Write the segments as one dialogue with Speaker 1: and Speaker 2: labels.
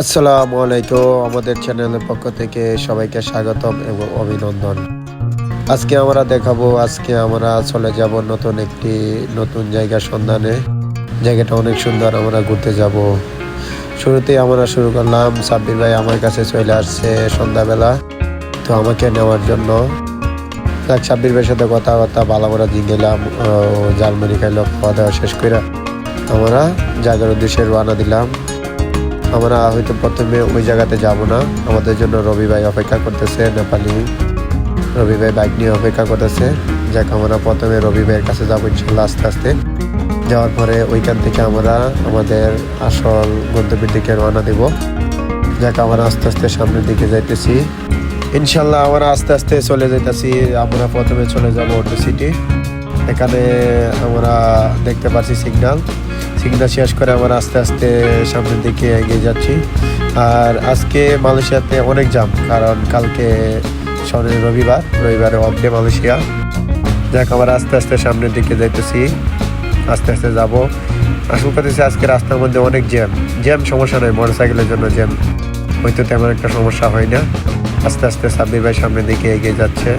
Speaker 1: আসসালামু আলাইকুম, আমাদের চ্যানেলের পক্ষ থেকে সবাইকে স্বাগতম এবং অভিনন্দন। আজকে আমরা দেখাবো, আজকে আমরা চলে যাব নতুন একটি, নতুন জায়গা সন্ধানে। জায়গাটা অনেক সুন্দর, আমরা ঘুরতে যাব। শুরুতেই আমরা শুরু করলাম, সাব্বির ভাই আমার কাছে চলে আসছে সন্ধ্যাবেলা, তো আমাকে নেওয়ার জন্য। যাক, সাব্বির ভাইয়ের সাথে কথাবার্তা ভালো করে গেলাম জালমারি খাইলো, খাওয়া দাওয়া শেষ করে আমরা জায়গার উদ্দেশ্যে রওনা দিলাম। আমরা হয়তো প্রথমে ওই জায়গাতে যাব না। আমাদের জন্য রবি ভাই অপেক্ষা করতেছে, নেপালি। রবি ভাই বাইক নিয়ে অপেক্ষা করতেছে। যাক, আমরা প্রথমে রবি ভাইয়ের কাছে যাব ইনশাল্লাহ আস্তে আস্তে। যাওয়ার পরে ওইখান থেকে আমরা আমাদের আসল গন্তব্যের দিকে রওনা দেব। যাক, আমরা আস্তে আস্তে সামনের দিকে যাইতেছি। ইনশাল্লাহ আমরা আস্তে আস্তে চলে যাইতেছি। আমরা প্রথমে চলে যাব অটো সিটি এখানে আমরা দেখতে পাচ্ছি সিগন্যাল সিগন্যাল শেষ করে আমরা আস্তে আস্তে সামনের দিকে এগিয়ে যাচ্ছি। আর আজকে মালয়েশিয়াতে অনেক জাম কারণ কালকে শনি রবিবার, রবিবারে অফ ডে মালয়েশিয়া। যাক আমরা আস্তে আস্তে সামনের দিকে যাইতেছি, আস্তে আস্তে যাব। আসল হচ্ছে আজকে রাস্তার মধ্যে অনেক জ্যাম জ্যাম সমস্যা নয় মোটর সাইকেলের জন্য জ্যাম হয়তো তেমন একটা সমস্যা হয় না। আস্তে আস্তে সাব্বির ভাই সামনের দিকে এগিয়ে যাচ্ছে।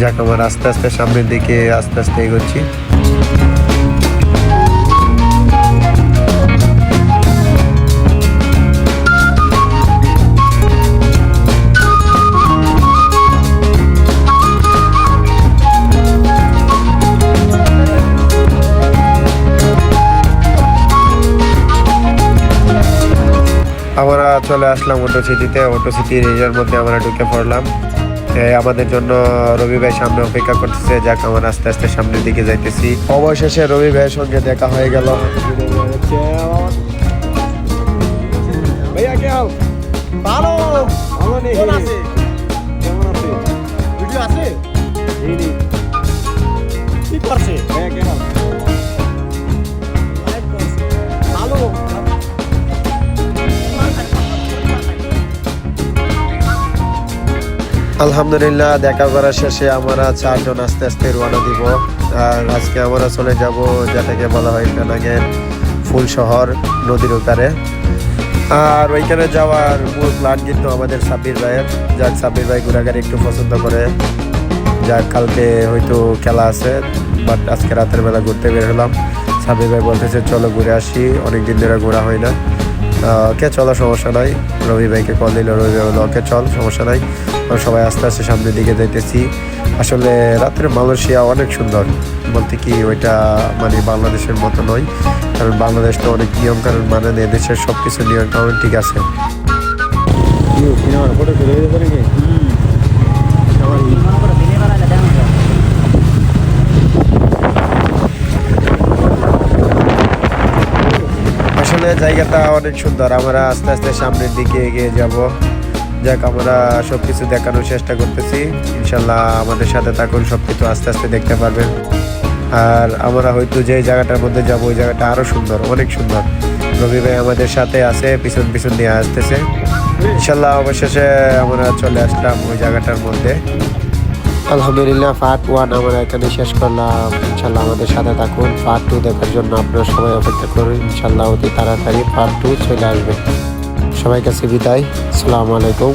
Speaker 1: যাক আমার আস্তে আস্তে সামনের দিকে আস্তে আস্তে এগোচ্ছি। চলে আসলাম অটো সিটিতে অটো সিটি এরিয়ার মধ্যে আমরা ঢুকে পড়লাম। আমাদের জন্য রবি ভাই সামনে অপেক্ষা করতেছে। যাক আমরা আস্তে আস্তে সামনের দিকে যাইতেছি। অবশেষে রবি ভাইয়ের সঙ্গে দেখা হয়ে গেল।
Speaker 2: ভালো। ভিডিও আছে?
Speaker 1: আলহামদুলিল্লাহ, দেখা করার শেষে আমরা চারজন আস্তে আস্তে রওনা দিব। আর আজকে আমরা চলে যাব যেটাকে বলা হয় পেনাগের ফুল শহর নদীর ওপারে। আর ওইখানে যাওয়ার মূল প্ল্যান কিন্তু আমাদের সাব্বির ভাইয়ের। যাক, সাব্বির ভাই ঘোরাঘুরি একটু পছন্দ করে। যাক, কালকে হয়তো খেলা আছে বাট আজকে রাতের বেলা ঘুরতে বের হলাম। সাব্বির ভাই বলতেছে, চলো ঘুরে আসি অনেক দিন ধরে ঘোরা হয় না। ওকে চলো সমস্যা নাই। রবি ভাইকে কল দিল, রবি ভাই বলল, ওকে চল, সমস্যা নাই। সবাই আস্তে আস্তে সামনের দিকে যাইতেছি। আসলে রাতের মালয়েশিয়া অনেক সুন্দর। বলতে কি ওইটা মানে বাংলাদেশের মতো নয়, কারণ বাংলাদেশ তো অনেক নিয়ম কারণ মানে এদেশের সব কিছু নিয়ম কারণ ঠিক আছে। আসলে জায়গাটা অনেক সুন্দর। আমরা আস্তে আস্তে সামনের দিকে এগিয়ে যাব। যাক, আমরা সব কিছু দেখানোর চেষ্টা করতেছি। ইনশাল্লাহ আমাদের সাথে থাকুন সব কিছু আস্তে আস্তে দেখতে পারবেন। আর আমরা হয়তো যে জায়গাটার মধ্যে যাব, ওই জায়গাটা আরও সুন্দর, অনেক সুন্দর। রবি ভাই আমাদের সাথে আছে, পিছন পিছন দিয়ে আসতেছে। ইনশাল্লাহ অবশেষে আমরা চলে আসলাম ওই জায়গাটার মধ্যে। আলহামদুলিল্লাহ পার্ট ওয়ান আমরা এখানে শেষ করলাম। ইনশাল্লাহ আমাদের সাথে থাকুন। পার্ট টু দেখার জন্য আপনারা সবাই অপেক্ষা করুন। ইনশাল্লাহ অতি তাড়াতাড়ি পার্ট টু চলে আসবে। সবাই কাছে বিদায়। আসসালামু আলাইকুম।